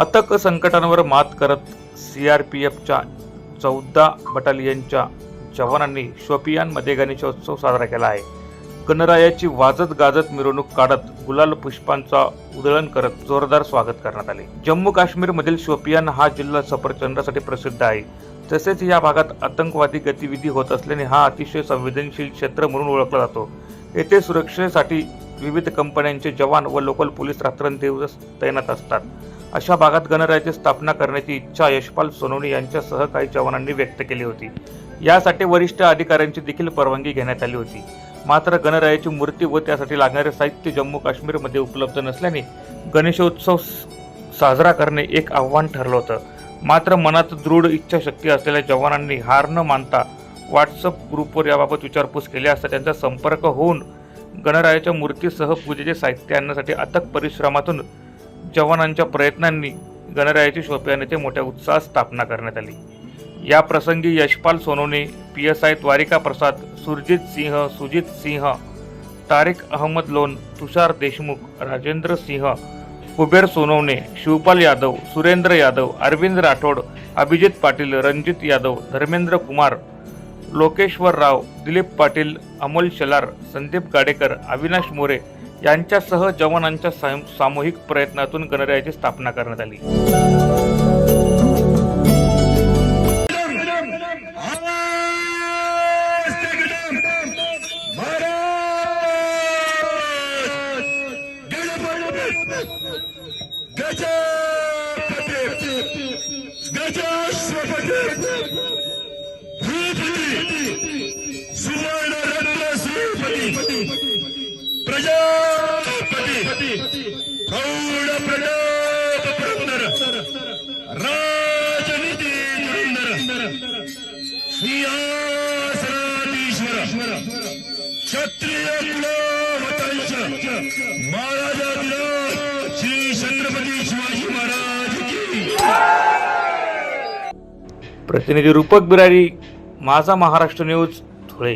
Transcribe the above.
अतक संकटांवर मात करत सी आर पी एफच्या चौदा बटालियनच्या जवानांनी शोपियानमध्ये गणेशोत्सव साजरा केला आहे. गणरायाची वाजत गाजत मिरवणूक काढत गुलाल पुष्पांचा उधळण करत जोरदार स्वागत करण्यात आले. जम्मू काश्मीरमधील शोपियान हा जिल्हा सफरचंदासाठी प्रसिद्ध आहे. तसेच या भागात आतंकवादी गतिविधी होत असल्याने हा अतिशय संवेदनशील क्षेत्र म्हणून ओळखला जातो. येथे सुरक्षेसाठी विविध कंपन्यांचे जवान व लोकल पोलीस रात्रंदिवस तैनात असतात. अशा भागात गणरायाची स्थापना करण्याची इच्छा यशपाल सोनवणे यांच्यासह काही जवानांनी व्यक्त केली होती. यासाठी वरिष्ठ अधिकाऱ्यांची देखील परवानगी घेण्यात आली होती. मात्र गणरायाची मूर्ती व त्यासाठी लागणारे साहित्य जम्मू काश्मीरमध्ये उपलब्ध नसल्याने गणेशोत्सव स- साजरा करणे एक आव्हान ठरलं होतं. मात्र मनात दृढ इच्छाशक्ती असलेल्या जवानांनी हार न मानता व्हॉट्सअप ग्रुपवर याबाबत विचारपूस केली असता त्यांचा संपर्क होऊन गणरायाच्या मूर्तीसह पूजेचे साहित्य आणण्यासाठी अथक परिश्रमातून जवानांच्या प्रयत्नांनी गणरायाची शोपियानेचे मोठ्या उत्साहात स्थापना करण्यात आली. या प्रसंगी Yashpal Sonawane P S I Dwarika Prasad Surjit Singh Sujit Singh Tariq Ahmad Lone Tushar Deshmukh Rajendra Singh Kuber Sonawane Shivpal Yadav Surendra Yadav Arvind Rathod Abhijit Patil Ranjit Yadav Dharmendra Kumar Lokeshwar Rao Dilip Patil Amol Shelar Sandeep Gadekar Avinash More यांच्यासह जवानांच्या सामूहिक प्रयत्नातून गणरायाची स्थापना करण्यात आली. सुवर्ण सिंहासनाधीश्वर क्षत्रिय महाराजा विराज श्री छत्रपती शिवाजी महाराज की. प्रतिनिधी रूपक बिरारी माझा महाराष्ट्र न्यूज धुळे.